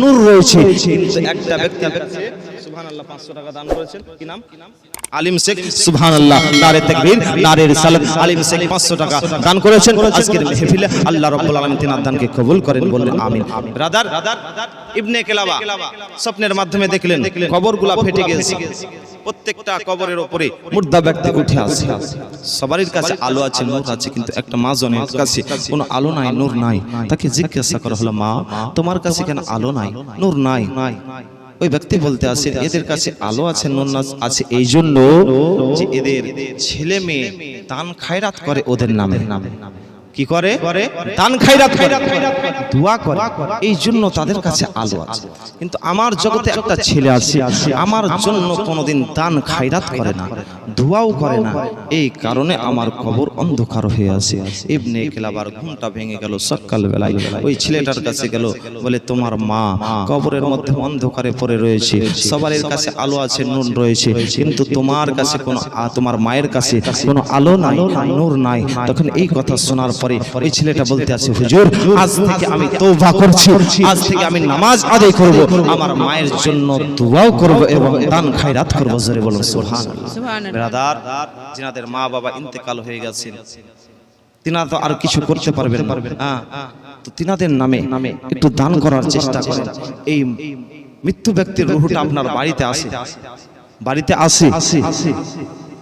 নূর রয়েছে। কিন্তু একটা ব্যক্তি সুবহানাল্লাহ 500 টাকা দান করেছেন। কি নাম? আলিম শেখ, সুবহানাল্লাহ, নারে তাকবীর, নারে রিসালাত। আলিম শেখ 500 টাকা দান করেছেন। আজকের মাহফিলে আল্লাহ রাব্বুল আলামিন তিনার দানকে কবুল করেন, বললেন আমিন। রাদার, ইবনে কেলাবা, স্বপ্নের মাধ্যমে দেখলেন কবরগুলা ফেটে গেছে। প্রত্যেকটা কবরের উপরে মুর্দা ব্যক্তি উঠে আসে সবারই কাছে আলো আছে, নূর আছে, কিন্তু একটা মা জনের কাছে কোনো আলো নাই, নূর নাই। তাকে জিজ্ঞাসা করা হলো, মা, তোমার কাছে কেন আলো নাই? নূর নাই? ওই ব্যক্তি বলতে আসে এদের কাছে আলো আছে নন্নাস আছে। এই জন্য যে এদের ছেলে মেয়ে দান খায়রাত করে ওদের নামে। কি করে? দান খায়রাত করে। দোয়া করে। এই জন্য তাদের কাছে আলো আছে। কিন্তু আমার জগতে একটা ছেলে আছে। আমার জন্য কোনোদিন দান খায়রাত করে না। দোয়াও করে না। এই কারণে আমার কবর অন্ধকার হয়ে আছে। ইবনে কেলাবার ঘুমটা ভেঙে গেল সকাল বেলায়। ওই ছেলেটার কাছে গেল বলে তোমার মা কবরের মধ্যে অন্ধকারে পড়ে রয়েছে। সবার কাছে আলো আছে নুন রয়েছে। কিন্তু তোমার কাছে কোনো তোমার মায়ের কাছে কোনো আলো নাই। নূর নাই। তখন এই কথা শোনার পরে এই ছেলেটা বলতে আছে হুজুর আজ থেকে আমি তওবা করছি আজ থেকে আমি নামাজ আদায় করব আমার মায়ের জন্য দোয়াও করব এবং দান খায়রাত করব জোরে বলুন সুবহানাল্লাহ সুবহানাল্লাহ। ব্রাদার যিনাদের মা বাবা ইন্তেকাল হয়ে গেছেন তিনারা তো আর কিছু করতে পারবেন না। হ্যাঁ তো তিনাদের নামে নামে একটু দান করার চেষ্টা করেন। এই মৃত্যু ব্যক্তির রুহটা আপনার বাড়িতে আসে বাড়িতে আসে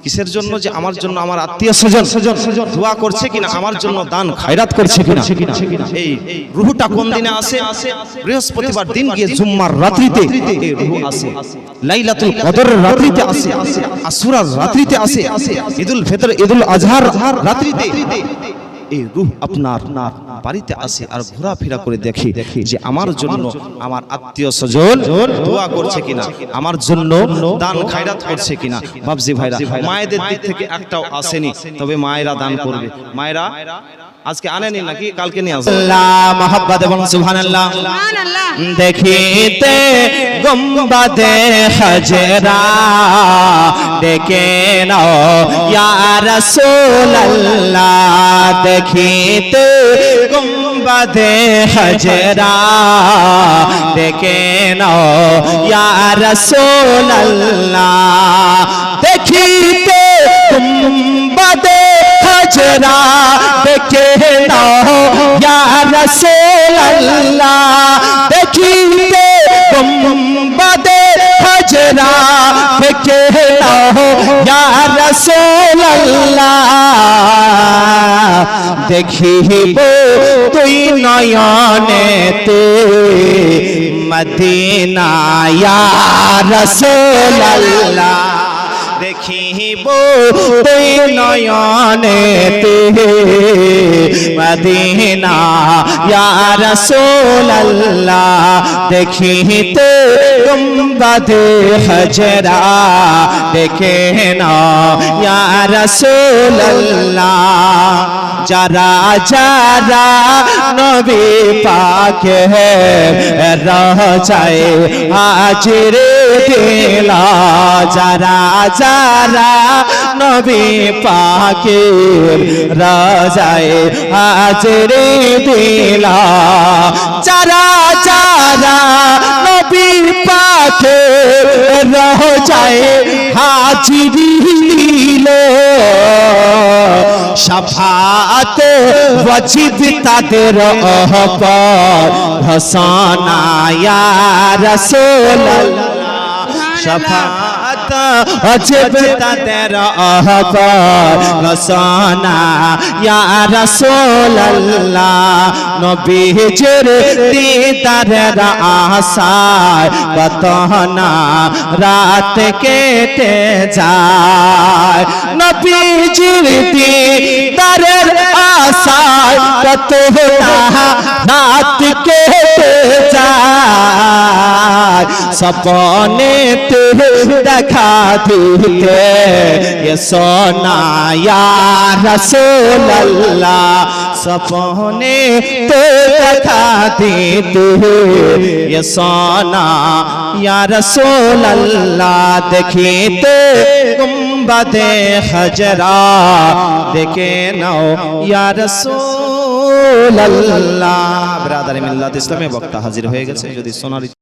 কিসের জন্য যে আমার জন্য আমার আত্মীয় স্বজন দোয়া করছে কিনা, আমার জন্য দান, খায়রাত করছে কিনা? এই রুহুটা কোন দিনে আসে? বৃহস্পতিবার দিন গিয়ে জুম্মার রাত্রিতে এই রুহু আসে। লাইলাতুল কদরের রাত্রিতে আসে। আসুরার রাত্রিতে আসে। ঈদুল ফিতর ঈদুল আজহার রাত্রিতে এই রুহ আপনার বাড়িতে আসে আর ঘোরাফেরা করে দেখে যে আমার জন্য আমার আত্মীয় স্বজন দোয়া করছে কিনা? আমার জন্য দান খায়রাত করছে কিনা? বাবজি ভাইরা মায়েদের দিক থেকে একটাও আসেনি তবে মায়েরা দান করবে। মায়েরা আজকে আনেনি নাকি কালকে নিয়ে আসবে আল্লাহ মহাব্বত এবং সুবহানাল্লাহ সুবহানাল্লাহ দেখিতে গুম্বাদে হজরা দেখে নাও ইয়া রাসূলুল্লাহ দেখিতে গুম্বাদে হজরা দেখে নাও ইয়া রাসূলুল্লাহ দেখিতে গুম্বাদে হজরা ইয়া রাসূলুল্লাহ দেখিতে গুম্বাদে হজরা ইয়া রাসূলুল্লাহ দেখিব তুই নয়নেতে মদিনা রাসূলুল্লাহ। দেখিব তুই নয়নেতে মদিনা ইয়া রাসূলুল্লাহ দেখিতে গুম্বাদে হজরা দেখে না ইয়া রাসূলুল্লাহ যারা যারা নবী পাকে রাজায় হাজির দিলা যারা যারা নবী পাকে রাজায় হাজির দিলা। যারা যারা নবী পাকে রাজায় হাজির দিলো। সাফাত ওয়াজিব তাদের অহপর, হসানা ইয়া সাফাত ওয়াজিব তাদের অহপর হসানা ইয়া রাসূলুল্লাহ, নবীজির দিদারের আশায় কত না রাত কেটে যায়। নবীজির দিদারের আশায় কত না রাত কেটে যায়। সপনে তে দেখা দিতে। এ সোনায়া রসুল আল্লাহ সপনে তো দেখা দিতে। এ সোনায়া রসুল আল্লাহ দেখিতে গুম্বাদে হজরা দেখে নাও, ইয়া রসুল আল্লাহ ব্রাদার মিল্লাত ইসলামে বক্তা হাজির হয়ে গেছে। যদি সোনার